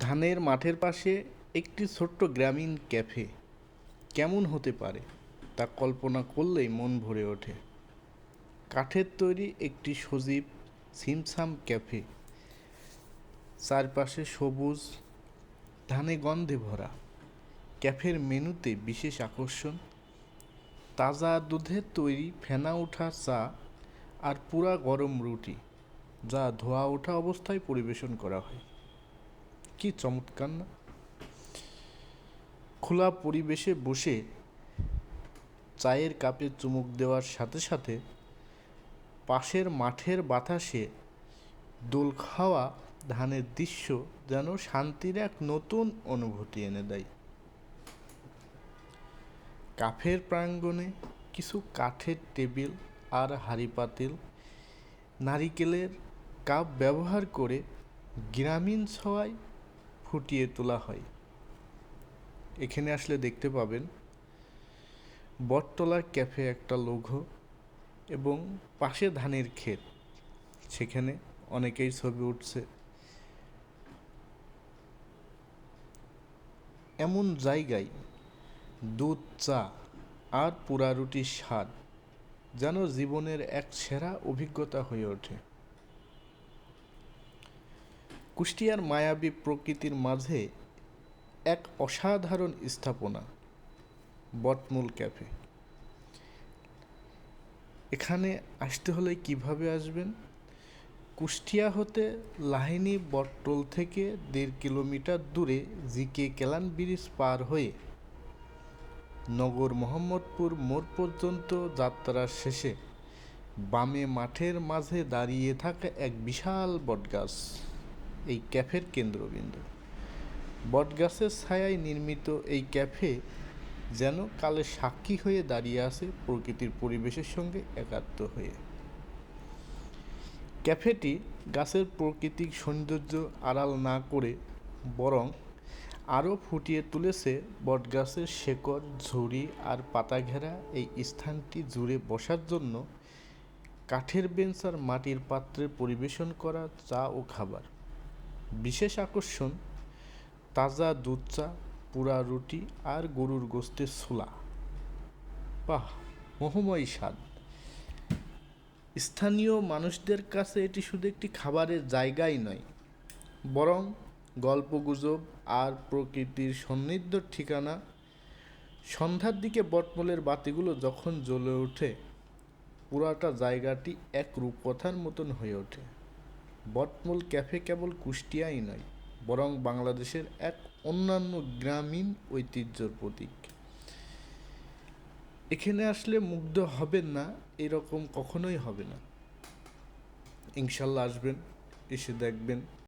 ধানের মাঠের পাশে একটি ছোট্ট গ্রামীণ ক্যাফে। কেমন হতে পারে তা কল্পনা করলেই মন ভরে ওঠে। কাঠের তৈরি একটি সজীব সিমসাম ক্যাফে। চারপাশে সবুজ, ধানে গন্ধে ভরা। ক্যাফের মেনুতে বিশেষ আকর্ষণ। তাজা দুধের তৈরি ফেনা ওঠা চা আর পুরা গরম রুটি, যা ধোয়া ওঠা অবস্থায় পরিবেশন করা হয়। কি চমৎকার না? খোলা পরিবেশে বসে চায়ের কাপে চুমুক দেওয়ার সাথে সাথে পাশের মাঠের বাতাসে দোল খাওয়া ধানের দৃশ্য যেন শান্তির এক নতুন অনুভূতি এনে দেয়। কাফের প্রাঙ্গণে কিছু কাঠের টেবিল আর হাঁড়ি পাতিল, নারিকেলের কাপ ব্যবহার করে গ্রামীণ ছোঁয়ায় ফুটিয়ে তোলা হয়। এখানে আসলে দেখতে পাবেন বটতলার ক্যাফে একটা লঘু এবং পাশে ধানের ক্ষেত। সেখানে অনেকেই ছবি উঠছে। এমন জায়গায় দুধ, চা আর পুরা রুটির স্বাদ যেন জীবনের এক সেরা অভিজ্ঞতা হয়ে ওঠে। কুষ্টিয়ার মায়াবী প্রকৃতির মাঝে এক অসাধারণ স্থাপনা, বটমূল ক্যাফে। এখানে আসতে হলে কীভাবে আসবেন? কুষ্টিয়া হতে লাহিনী বটতল থেকে দেড় কিলোমিটার দূরে জিকে কেলান ব্রিজ পার হয়ে নগর মোহাম্মদপুর মোড় পর্যন্ত যাত্রার শেষে বামে মাঠের মাঝে দাঁড়িয়ে থাকা এক বিশাল বটগাছ। এই ক্যাফের কেন্দ্রবিন্দু। বটগাছের ছায়ায় নির্মিত এই ক্যাফে যেন কালে সাক্ষী হয়ে দাঁড়িয়ে আছে প্রকৃতির পরিবেশের সঙ্গে একাত্ম হয়ে। ক্যাফেটি গাছের প্রাকৃতিক সৌন্দর্য আড়াল না করে বরং আরও ফুটিয়ে তুলেছে বটগাছের শেকড়, ঝুড়ি আর পাতা ঘেরা এই স্থানটি জুড়ে বসার জন্য কাঠের বেঞ্চ আর মাটির পাত্রে পরিবেশন করা চা ও খাবার। বিশেষ আকর্ষণ তাজা দুধ চা, পুরা রুটি আর গরুর গোস্তের ছোলা। বাহ, মোহময় স্বাদ। স্থানীয় মানুষদের কাছে এটি শুধু একটি খাবারের জায়গাই নয়, বরং গল্পগুজব আর প্রকৃতির সন্নিধ্য ঠিকানা। সন্ধ্যার দিকে বটমলের বাতিগুলো যখন জ্বলে ওঠে, পুরাটা জায়গাটি এক রূপকথার মতন হয়ে ওঠে। বটমূল ক্যাফে কেবল কুষ্টিয়াই নয়, বরং বাংলাদেশের এক অন্যান্য গ্রামীণ ঐতিহ্যর প্রতীক। এখানে আসলে মুগ্ধ হবেন না, এরকম কখনোই হবে না। ইনশাল্লাহ আসবেন, এসে দেখবেন।